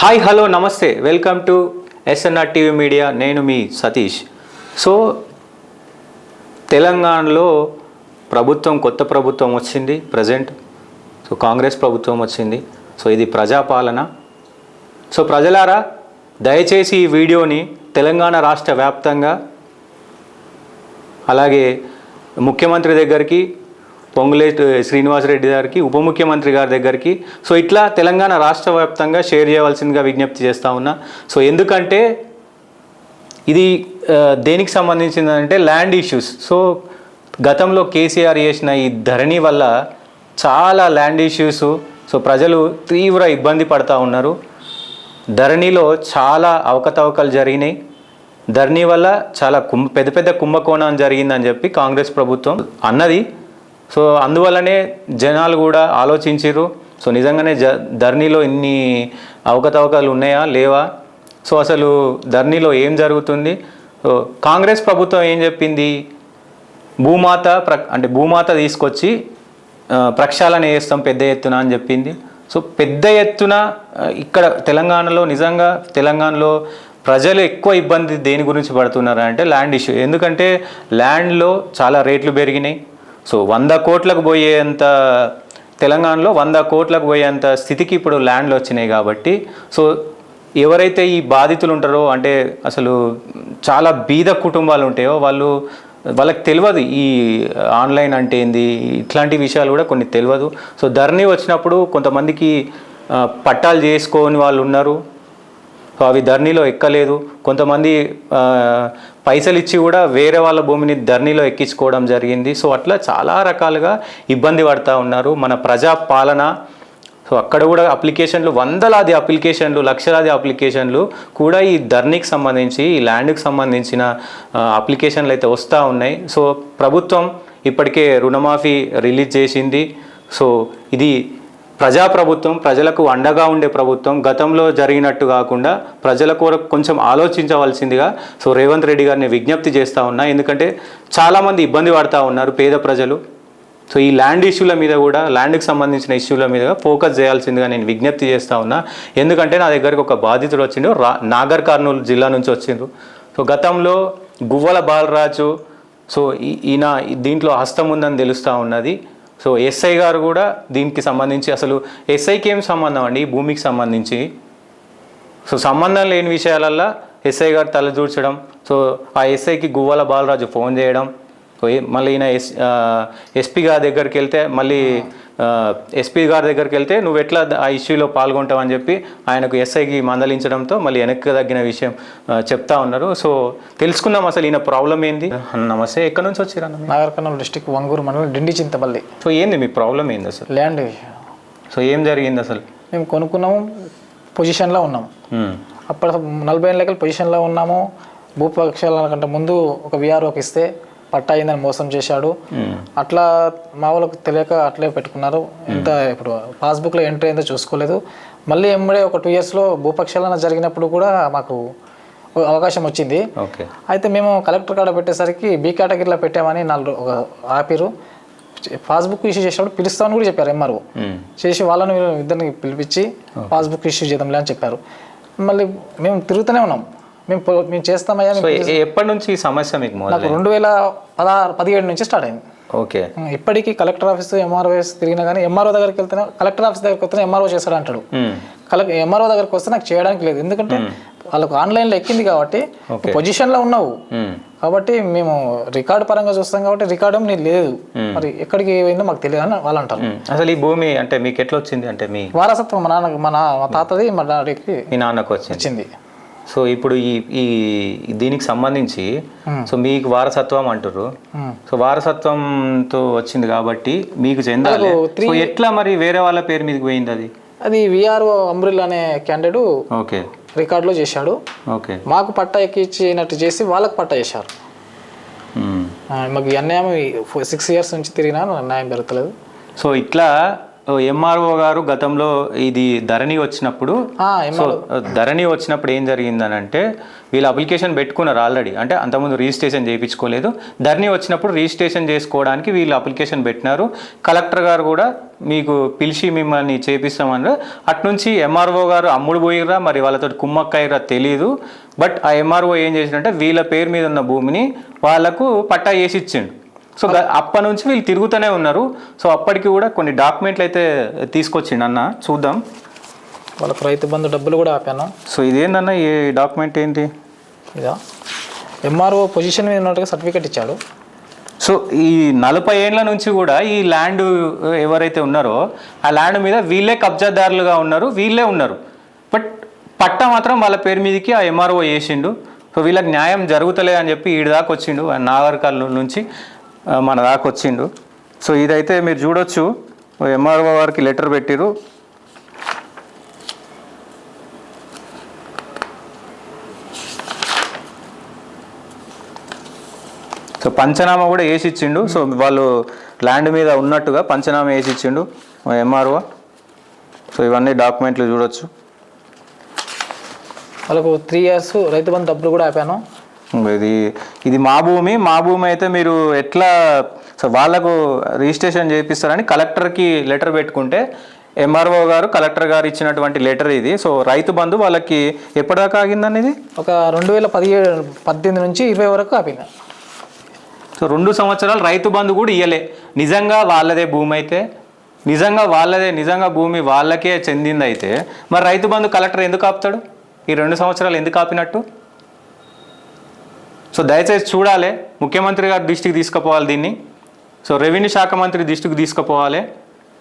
Hi hello నమస్తే. Welcome to SNR TV media నేను మీ సతీష్. సో తెలంగాణలో ప్రభుత్వం కొత్త ప్రభుత్వం వచ్చింది ప్రజెంట్ సో కాంగ్రెస్ ప్రభుత్వం వచ్చింది. సో ఇది ప్రజాపాలన. సో ప్రజలారా దయచేసి ఈ వీడియోని తెలంగాణ రాష్ట్ర వ్యాప్తంగా అలాగే ముఖ్యమంత్రి దగ్గరికి పొంగులే శ్రీనివాసరెడ్డి గారికి ఉప ముఖ్యమంత్రి గారి దగ్గరికి. సో ఇట్లా తెలంగాణ రాష్ట్ర వ్యాప్తంగా షేర్ చేయవలసిందిగా విజ్ఞప్తి చేస్తూ ఉన్నా. సో ఎందుకంటే ఇది దేనికి సంబంధించిందంటే ల్యాండ్ ఇష్యూస్. సో గతంలో కేసీఆర్ చేసిన ఈ ధరణి వల్ల చాలా ల్యాండ్ ఇష్యూస్. సో ప్రజలు తీవ్ర ఇబ్బంది పడతా ఉన్నారు. ధరణిలో చాలా అవకతవకలు జరిగినాయి. ధరణి వల్ల చాలా కుంభ పెద్ద పెద్ద కుంభకోణం జరిగిందని చెప్పి కాంగ్రెస్ ప్రభుత్వం అన్నది. సో అందువల్లనే జనాలు కూడా ఆలోచించారు సో నిజంగానే జ ధరణిలో ఇన్ని అవకతవకలు ఉన్నాయా? లేవా? సో అసలు ధర్నీలో ఏం జరుగుతుంది? సో కాంగ్రెస్ ప్రభుత్వం ఏం చెప్పింది? భూమాత ప్ర అంటే భూమాత తీసుకొచ్చి ప్రక్షాళన చేస్తాం పెద్ద ఎత్తున అని చెప్పింది. సో పెద్ద ఎత్తున ఇక్కడ తెలంగాణలో నిజంగా తెలంగాణలో ప్రజలు ఎక్కువ ఇబ్బంది దేని గురించి పడుతున్నారు అంటే ల్యాండ్ ఇష్యూ. ఎందుకంటే ల్యాండ్లో చాలా రేట్లు పెరిగినాయి. సో వంద కోట్లకు పోయేంత తెలంగాణలో వంద కోట్లకు పోయేంత స్థితికి ఇప్పుడు ల్యాండ్లు వచ్చినాయి కాబట్టి సో ఎవరైతే ఈ బాధితులు ఉంటారో అంటే అసలు చాలా బీద కుటుంబాలు ఉంటాయో వాళ్ళు వాళ్ళకి తెలియదు ఈ ఆన్లైన్ అంటే ఏంది ఇట్లాంటి విషయాలు కూడా కొన్ని తెలియదు. సో ధరణి వచ్చినప్పుడు కొంతమందికి పట్టాలు చేసుకోని వాళ్ళు ఉన్నారు. అవి ధరణిలో ఎక్కలేదు. కొంతమంది పైసలు ఇచ్చి కూడా వేరే వాళ్ళ భూమిని ధరణిలో ఎక్కించుకోవడం జరిగింది. సో అట్లా చాలా రకాలుగా ఇబ్బంది పడతా ఉన్నారు మన ప్రజా పాలన సో అక్కడ కూడా అప్లికేషన్లు వందలాది అప్లికేషన్లు లక్షలాది అప్లికేషన్లు కూడా ఈ ధరణికి సంబంధించి ఈ ల్యాండ్కి సంబంధించిన అప్లికేషన్లు అయితే వస్తూ ఉన్నాయి. సో ప్రభుత్వం ఇప్పటికే రుణమాఫీ రిలీజ్ చేసింది. సో ఇది ప్రజాప్రభుత్వం ప్రజలకు అండగా ఉండే ప్రభుత్వం గతంలో జరిగినట్టు కాకుండా ప్రజల కొరకు కొంచెం ఆలోచించవలసిందిగా సో రేవంత్ రెడ్డి గారిని విజ్ఞప్తి చేస్తూ ఉన్నా. ఎందుకంటే చాలామంది ఇబ్బంది పడతా ఉన్నారు పేద ప్రజలు. సో ఈ ల్యాండ్ ఇష్యూల మీద కూడా ల్యాండ్కి సంబంధించిన ఇష్యూల మీద ఫోకస్ చేయాల్సిందిగా నేను విజ్ఞప్తి చేస్తూ ఉన్నా. ఎందుకంటే నా దగ్గరికి ఒక బాధితుడు వచ్చిండు రా నాగర్ కర్నూలు జిల్లా నుంచి వచ్చిండ్రు సో గతంలో గువ్వల బాలరాజు సో ఈ- ఈయన దీంట్లో హస్తం ఉందని తెలుస్తూ ఉన్నది. సో ఎస్ఐ గారు కూడా దీనికి సంబంధించి అసలు ఎస్ఐకి ఏం సంబంధం అండి? భూమికి సంబంధించి? సో సంబంధం లేని విషయాలల్లో ఎస్ఐ గారు తలదూర్చడం సో ఆ ఎస్ఐకి గువ్వల బాలరాజు ఫోన్ చేయడం మళ్ళీ ఈయన ఎస్ ఎస్పీ గారి దగ్గరికి వెళ్తే మళ్ళీ ఎస్పీ గారి దగ్గరికి వెళ్తే నువ్వు ఎట్లా ఆ ఇష్యూలో పాల్గొంటావు అని చెప్పి ఆయనకు ఎస్ఐకి మందలించడంతో మళ్ళీ వెనక్కి తగ్గిన విషయం చెప్తా ఉన్నారు. సో తెలుసుకుందాం అసలు ఈయన ప్రాబ్లం ఏంది? నమస్తే. ఎక్కడి నుంచి వచ్చిరన్న మీరు? నాగర్ కర్నూలు డిస్టిక్ వంగూరు మండలం డిండి చింతపల్లి. సో ఏంది మీ ప్రాబ్లం ఏంది అసలు? ల్యాండ్ సో ఏం జరిగింది అసలు? మేము కొనుక్కున్నాము పొజిషన్లో ఉన్నాము. అప్పుడు నలభై ఏళ్ళ లెక్కల పొజిషన్లో ఉన్నాము. భూపక్షాల కంటే ముందు ఒక విఆర్ఓకి ఇస్తే పట్టా అయిందని మోసం చేశాడు. అట్లా మా వాళ్ళకి తెలియక అట్లే పెట్టుకున్నారు. ఎంత ఇప్పుడు పాస్బుక్లో ఎంట్రీ అయిందో చూసుకోలేదు. మళ్ళీ ఎమ్మడే ఒక టూ ఇయర్స్లో భూపక్షాలన జరిగినప్పుడు కూడా మాకు అవకాశం వచ్చింది. అయితే మేము కలెక్టర్ కాడ పెట్టేసరికి బి కేటగిరీలో పెట్టామని నాలుగు ఒక ఆపిరు పాస్బుక్ ఇష్యూ చేసినప్పుడు పిలుస్తామని కూడా చెప్పారు ఎంఆర్ఓ. చేసి వాళ్ళని వీళ్ళని ఇద్దరిని పిలిపించి పాస్బుక్ ఇష్యూ చేద్దాంలే అని చెప్పారు. మళ్ళీ మేము తిరుగుతూనే ఉన్నాం. మేము మేము చేస్తామయ్యా ఎప్పటి నుంచి ఈ సమస్య మీకు నాకు రెండు వేల పదహారు పదిహేడు నుంచి స్టార్ట్ అయింది. ఓకే. ఇప్పటికీ కలెక్టర్ ఆఫీస్ ఎంఆర్ఓ తిరిగినా కానీ ఎంఆర్ఓ దగ్గరికి వెళ్తేనే కలెక్టర్ ఆఫీస్ దగ్గరికి వస్తేనే ఎంఆర్ఓ చేస్తాడు అంటాడు కలెక్టర్ ఎంఆర్ఓ దగ్గరికి వస్తే నాకు చేయడానికి లేదు. ఎందుకంటే వాళ్ళకు ఆన్లైన్లో ఎక్కింది కాబట్టి. పొజిషన్లో ఉన్నావు. కాబట్టి మేము రికార్డు పరంగా చూస్తాం కాబట్టి రికార్డు నీకు లేదు. మరి ఎక్కడికి పోయిందో మాకు తెలియదు అని వాళ్ళు అంటారు. అసలు ఈ భూమి అంటే మీకు ఎట్లా వచ్చింది? అంటే మీ వారసత్వం మా నాన్న మా తాతది మా డాడీకి మీ నాన్నకు వచ్చింది. సో ఇప్పుడు ఈ ఈ దీనికి సంబంధించి సో మీకు వారసత్వం అంటారు. సో వారసత్వంతో వచ్చింది కాబట్టి మీకు చెందాలి. సో ఎట్లా మరి వేరే వాళ్ళ పేరు మీదకి పోయింది అది? అది విఆర్ఓ అమ్రిల్ అనే క్యాండిడేట్ ఓకే. రికార్డులో చేశాడు. ఓకే. మాకు పట్టా ఎక్కిచ్చినట్టు చేసి వాళ్ళకి పట్టా చేశారు. మాకు అన్యాయం సిక్స్ ఇయర్స్ నుంచి తిరిగినా న్యాయం జరుగుతలేదు. సో ఇట్లా ఎంఆర్ఓ గారు గతంలో ఇది ధరణి వచ్చినప్పుడు సో ధరణి వచ్చినప్పుడు ఏం జరిగిందని అంటే వీళ్ళు అప్లికేషన్ పెట్టుకున్నారు ఆల్రెడీ. అంటే అంతకుముందు రిజిస్ట్రేషన్ చేయించుకోలేదు. ధరణి వచ్చినప్పుడు రిజిస్ట్రేషన్ చేసుకోవడానికి వీళ్ళు అప్లికేషన్ పెట్టినారు. కలెక్టర్ గారు కూడా మీకు పిలిచి మిమ్మల్ని చేపిస్తామన్నారు. అట్నుంచి ఎంఆర్ఓ గారు అమ్ముడు పోయిర్రా మరి వాళ్ళతో కుమ్మక్కయ్యరా తెలియదు బట్ ఆ ఎంఆర్ఓ ఏం చేసిండంటే వీళ్ళ పేరు మీద ఉన్న భూమిని వాళ్ళకు పట్టా వేసి ఇచ్చిండు. సో అప్పటి నుంచి వీళ్ళు తిరుగుతూనే ఉన్నారు. సో అప్పటికి కూడా కొన్ని డాక్యుమెంట్లు అయితే తీసుకొచ్చిండు అన్న. చూద్దాం. వాళ్ళకు రైతు బంధు డబ్బులు కూడా ఆపాను. సో ఇదేందన్న ఈ డాక్యుమెంట్ ఏంటి? ఇదా. ఎంఆర్ఓ పొజిషన్ మీద ఉన్నట్టుగా సర్టిఫికేట్ ఇచ్చాడు. సో ఈ నలభై ఏండ్ల నుంచి కూడా ఈ ల్యాండ్ ఎవరైతే ఉన్నారో ఆ ల్యాండ్ మీద వీళ్ళే కబ్జాదారులుగా ఉన్నారు వీళ్ళే ఉన్నారు. బట్ పట్ట మాత్రం వాళ్ళ పేరు మీదకి ఆ ఎంఆర్ఓ వేసిండు. సో వీళ్ళకి న్యాయం జరుగుతలే అని చెప్పి ఈడి దాకా వచ్చిండు నాగరికల్ నుంచి. మన దాకా వచ్చిండు. సో ఇదైతే మీరు చూడొచ్చు. ఎంఆర్ఓ వారికి లెటర్ పెట్టిరు. సో పంచనామా కూడా వేసి ఇచ్చిండు సో వాళ్ళు ల్యాండ్ మీద ఉన్నట్టుగా పంచనామా వేసి ఇచ్చిండు ఎంఆర్ఓ. సో ఇవన్నీ డాక్యుమెంట్లు చూడొచ్చు. వాళ్ళకు త్రీ ఇయర్స్ రైతు బంధు డబ్బులు కూడా ఆపాను. ఇది ఇది మా భూమి మా భూమి అయితే మీరు ఎట్లా సో వాళ్ళకు రిజిస్ట్రేషన్ చేపిస్తారని కలెక్టర్కి లెటర్ పెట్టుకుంటే ఎంఆర్ఓ గారు కలెక్టర్ గారు ఇచ్చినటువంటి లెటర్ ఇది. సో రైతు బంధు వాళ్ళకి ఎప్పటిదాకా ఆగిందని ఇది? ఒక రెండు వేల పదిహేడు పద్దెనిమిది నుంచి ఇరవై వరకు ఆపింది. సో రెండు సంవత్సరాలు రైతు బంధు కూడా ఇయ్యలే. నిజంగా వాళ్ళదే భూమి అయితే? నిజంగా వాళ్ళదే నిజంగా భూమి వాళ్ళకే చెందింది అయితే మరి రైతు బంధు కలెక్టర్ ఎందుకు ఆపుతాడు? ఈ రెండు సంవత్సరాలు ఎందుకు ఆపినట్టు? సో దయచేసి చూడాలి. ముఖ్యమంత్రి గారి దృష్టికి తీసుకుపోవాలి దీన్ని. సో రెవెన్యూ శాఖ మంత్రి దృష్టికి తీసుకుపోవాలి.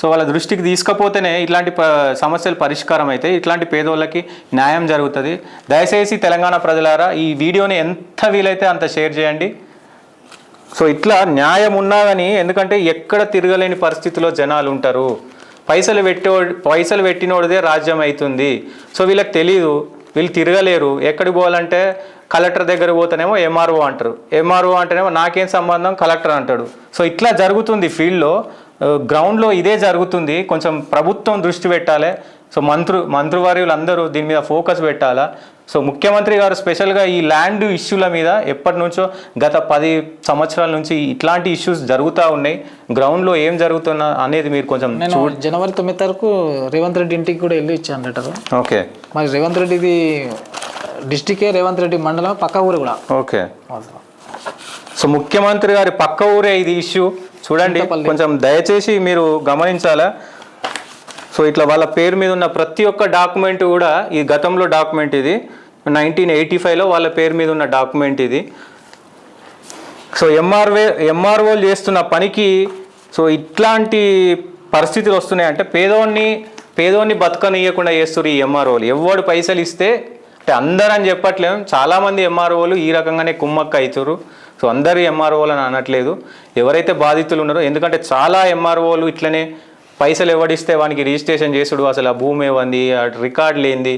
సో వాళ్ళ దృష్టికి తీసుకపోతేనే ఇట్లాంటి ప సమస్యలు పరిష్కారం అయితే ఇట్లాంటి పేదోళ్ళకి న్యాయం జరుగుతుంది. దయచేసి తెలంగాణ ప్రజలారా ఈ వీడియోని ఎంత వీలైతే అంత షేర్ చేయండి. సో ఇట్లా న్యాయం ఉన్నా కానీ ఎందుకంటే ఎక్కడ తిరగలేని పరిస్థితిలో జనాలు ఉంటారు. పైసలు పెట్టే పైసలు పెట్టినోడిదే రాజ్యం అవుతుంది సో వీళ్ళకి తెలియదు వీళ్ళు తిరగలేరు. ఎక్కడికి పోవాలంటే కలెక్టర్ దగ్గర పోతేనేమో ఎంఆర్ఓ అంటారు. ఎంఆర్ఓ అంటేనేమో నాకేం సంబంధం? కలెక్టర్ అంటాడు. సో ఇట్లా జరుగుతుంది ఫీల్డ్లో. గ్రౌండ్లో ఇదే జరుగుతుంది. కొంచెం ప్రభుత్వం దృష్టి పెట్టాలి. సో మంత్రు మంత్రివర్యులు అందరూ దీని మీద ఫోకస్ పెట్టాలా? సో ముఖ్యమంత్రి గారు స్పెషల్గా ఈ ల్యాండ్ ఇష్యూల మీద ఎప్పటి నుంచో గత పది సంవత్సరాల నుంచి ఇట్లాంటి ఇష్యూస్ జరుగుతూ ఉన్నాయి. గ్రౌండ్లో ఏం జరుగుతున్నా అనేది మీరు కొంచెం నేను జనవరి తొమ్మిది తారీఖు రేవంత్ రెడ్డి ఇంటికి కూడా వెళ్ళి ఇచ్చాను లెటర్ ఓకే. మరి రేవంత్ రెడ్డిది డిస్టికే రేవంత్ రెడ్డి మండలం పక్క ఊరు కూడా. ఓకే. సో ముఖ్యమంత్రి గారి పక్క ఊరే ఇది ఇష్యూ. చూడండి కొంచెం దయచేసి మీరు గమనించాలా? సో ఇట్లా వాళ్ళ పేరు మీద ఉన్న ప్రతి ఒక్క డాక్యుమెంట్ కూడా ఈ గతంలో డాక్యుమెంట్ ఇది. నైన్టీన్ ఎయిటీ ఫైవ్లో వాళ్ళ పేరు మీద ఉన్న డాక్యుమెంట్ ఇది. సో ఎంఆర్వే ఎంఆర్ఓలు చేస్తున్న పనికి సో ఇట్లాంటి పరిస్థితులు వస్తున్నాయి అంటే పేదోడిని పేదోన్ని బతకనియకుండా చేస్తారు ఈ ఎంఆర్ఓలు ఎవడు పైసలు ఇస్తే అంటే అందరని చెప్పట్లేము. చాలామంది ఎంఆర్ఓలు ఈ రకంగానే కుమ్మక్క అవుతారు సో అందరు ఎంఆర్ఓలు అని అనట్లేదు. ఎవరైతే బాధితులు ఉన్నారో ఎందుకంటే చాలా ఎంఆర్ఓలు ఇట్లనే పైసలు ఎవడిస్తే వానికి రిజిస్ట్రేషన్ చేసుడు అసలు ఆ భూమి ఏమంది రికార్డు లేనిది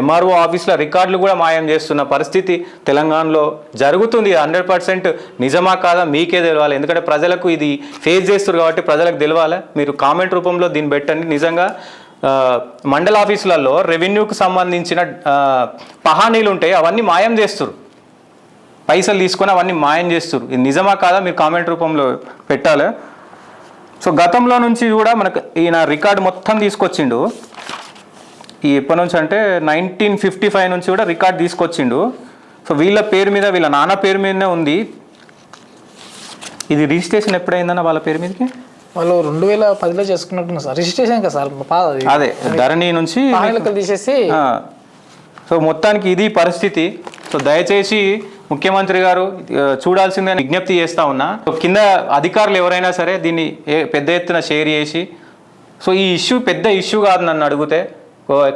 ఎంఆర్ఓ ఆఫీస్లో రికార్డులు కూడా మాయం చేస్తున్న పరిస్థితి తెలంగాణలో జరుగుతుంది. హండ్రెడ్ పర్సెంట్ నిజమా కాదా మీకే తెలవాలి. ఎందుకంటే ప్రజలకు ఇది ఫేస్ చేస్తారు కాబట్టి ప్రజలకు తెలవాలి? మీరు కామెంట్ రూపంలో దీన్ని పెట్టండి. నిజంగా మండల ఆఫీసులలో రెవెన్యూకి సంబంధించిన పహానీలు ఉంటాయి అవన్నీ మాయం చేస్తారు పైసలు తీసుకొని అవన్నీ మాయం చేస్తారు ఇది నిజమా కాదా మీరు కామెంట్ రూపంలో పెట్టాలి? సో గతంలో నుంచి కూడా మనకు ఈయన రికార్డు మొత్తం తీసుకొచ్చిండు. ఈ ఎప్పటి నుంచి అంటే నైన్టీన్ ఫిఫ్టీ ఫైవ్ నుంచి కూడా రికార్డ్ తీసుకొచ్చిండు. సో వీళ్ళ పేరు మీద వీళ్ళ నాన్న పేరు మీదనే ఉంది. ఇది రిజిస్ట్రేషన్ ఎప్పుడైందన్న వాళ్ళ పేరు మీదకి? వాళ్ళు రెండు వేల పదిలో చేసుకున్నట్టున్నారు సార్. రిజిస్ట్రేషన్ కదా సార్ అది ధరణి నుంచి తీసేసి సో మొత్తానికి ఇది పరిస్థితి. సో దయచేసి ముఖ్యమంత్రి గారు ఆ, చూడాల్సిందని విజ్ఞప్తి చేస్తా ఉన్నా. సో కింద అధికారులు ఎవరైనా సరే దీన్ని ఏ- పెద్ద ఎత్తున షేర్ చేసి సో ఈ ఇష్యూ పెద్ద ఇష్యూ కాదు నన్ను అడిగితే.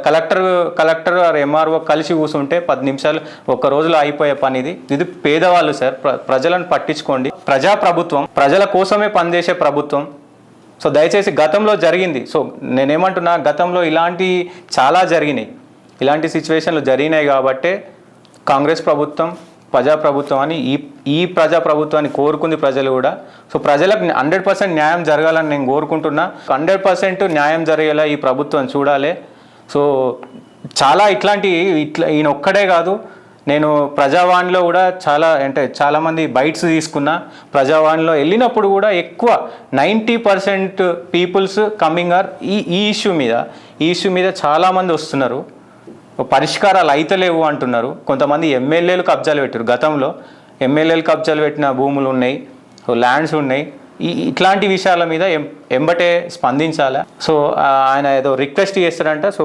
కలెక్టర్ కలెక్టర్ ఆర్ ఎంఆర్ఓ కలిసి కూర్చుంటే పది నిమిషాలు ఒక్క రోజులో అయిపోయే పని ఇది ఇది పేదవాళ్ళు సార్ ప్ర- ప్రజలను పట్టించుకోండి. ప్రజా ప్రభుత్వం ప్రజల కోసమే పనిచేసే ప్రభుత్వం. సో దయచేసి గతంలో జరిగింది. సో నేనేమంటున్నా గతంలో ఇలాంటి చాలా జరిగినాయి. ఇలాంటి సిచ్యువేషన్లు జరిగినాయి కాబట్టే కాంగ్రెస్ ప్రభుత్వం ప్రజాప్రభుత్వం అని ఈ ఈ ప్రజాప్రభుత్వాన్ని కోరుకుంది ప్రజలు కూడా. సో ప్రజలకు హండ్రెడ్ పర్సెంట్ న్యాయం జరగాలని నేను కోరుకుంటున్నా. హండ్రెడ్ పర్సెంట్ న్యాయం జరిగేలా ఈ ప్రభుత్వం చూడాలి. సో చాలా ఇట్లాంటి ఇట్లా ఈయన ఒక్కడే కాదు. నేను ప్రజావాణిలో కూడా చాలా అంటే చాలామంది బైట్స్ తీసుకున్నా. ప్రజావాణిలో వెళ్ళినప్పుడు కూడా ఎక్కువ ninety percent peoples coming are ఈ ఈ ఇష్యూ మీద. ఈ ఇష్యూ మీద చాలామంది వస్తున్నారు. పరిష్కారాలు అయితలేవు అంటున్నారు. కొంతమంది ఎమ్మెల్యేలు కబ్జాలు పెట్టారు. గతంలో ఎమ్మెల్యేలు కబ్జాలు పెట్టిన భూములు ఉన్నాయి ల్యాండ్స్ ఉన్నాయి. ఈ ఇట్లాంటి విషయాల మీద ఎం ఎంబటే స్పందించాలా? సో ఆయన ఏదో రిక్వెస్ట్ చేస్తారంట సో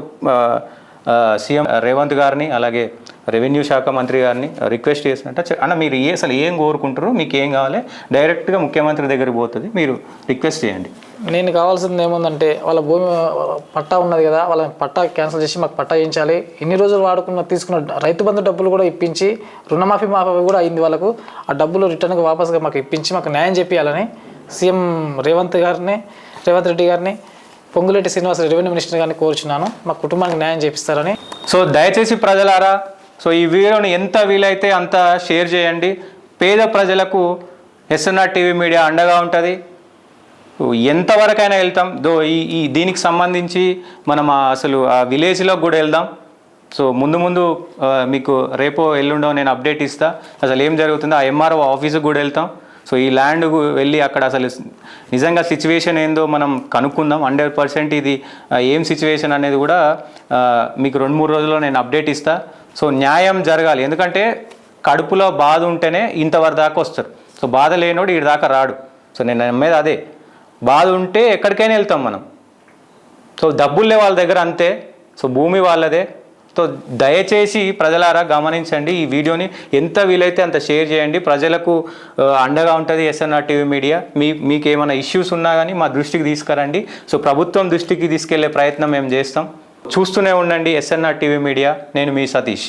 సీఎం రేవంత్ గారిని అలాగే రెవెన్యూ శాఖ మంత్రి గారిని రిక్వెస్ట్ చేస్తారంట చె- అన్న మీరు ఏ అసలు ఏం కోరుకుంటారో మీకు ఏం కావాలి డైరెక్ట్గా ముఖ్యమంత్రి దగ్గరికి పోతుంది మీరు రిక్వెస్ట్ చేయండి. నేను కావాల్సింది ఏముందంటే వాళ్ళ భూమి పట్టా ఉన్నది కదా వాళ్ళ పట్టా క్యాన్సిల్ చేసి మాకు పట్టా ఇచ్చాలి ఇన్ని రోజులు వాడుకున్న తీసుకున్న రైతు బంధు డబ్బులు కూడా ఇప్పించి రుణమాఫీ మాఫీ కూడా అయింది వాళ్ళకు. ఆ డబ్బులు రిటర్న్గా వాపస్గా మాకు ఇప్పించి మాకు న్యాయం చేపియాలని సీఎం రేవంత్ గారిని రేవంత్ రెడ్డి గారిని పొంగులేటి శ్రీనివాస రెవెన్యూ మినిస్టర్ గారిని కోరుచున్నాను. మా కుటుంబానికి న్యాయం చేపిస్తారని. సో దయచేసి ప్రజలారా సో ఈ వీడియోని ఎంత వీలైతే అంత షేర్ చేయండి. పేద ప్రజలకు ఎస్ఎన్ఆర్ టీవీ మీడియా అండగా ఉంటుంది. ఎంతవరకైనా వెళ్తాం. దో ఈ ఈ దీనికి సంబంధించి మనం అసలు ఆ విలేజ్లో కూడా వెళ్దాం. సో ముందు ముందు మీకు రేపో ఎల్లుండో నేను అప్డేట్ ఇస్తా. అసలు ఏం జరుగుతుందో ఆ ఎంఆర్ఓ ఆఫీస్కి కూడా వెళ్తాం. సో ఈ ల్యాండ్ వెళ్ళి అక్కడ అసలు నిజంగా సిచ్యువేషన్ ఏందో మనం కనుక్కుందాం. హండ్రెడ్ పర్సెంట్ ఇది ఏం సిచ్యువేషన్ అనేది కూడా మీకు రెండు మూడు రోజుల్లో నేను అప్డేట్ ఇస్తాను సో న్యాయం జరగాలి. ఎందుకంటే కడుపులో బాధ ఉంటేనే ఇంతవరకు దాకా వస్తారు. సో బాధ లేనోడు ఈ దాకా రాడు. సో నేను నమ్మేది అదే. బాధ ఉంటే ఎక్కడికైనా వెళ్తాం మనం. సో డబ్బులే వాళ్ళ దగ్గర అంతే. సో భూమి వాళ్ళదే. సో దయచేసి ప్రజలారా గమనించండి ఈ వీడియోని. ఎంత వీలైతే అంత షేర్ చేయండి. ప్రజలకు అండగా ఉంటుంది ఎస్ఎన్ఆర్ టీవీ మీడియా. మీ మీకు ఏమైనా ఇష్యూస్ ఉన్నా కానీ మా దృష్టికి తీసుకురండి. సో ప్రభుత్వం దృష్టికి తీసుకెళ్ళే ప్రయత్నం మేము చేస్తాం. చూస్తూనే ఉండండి ఎస్ఎన్ఆర్ టీవీ మీడియా నేను మీ సతీష్.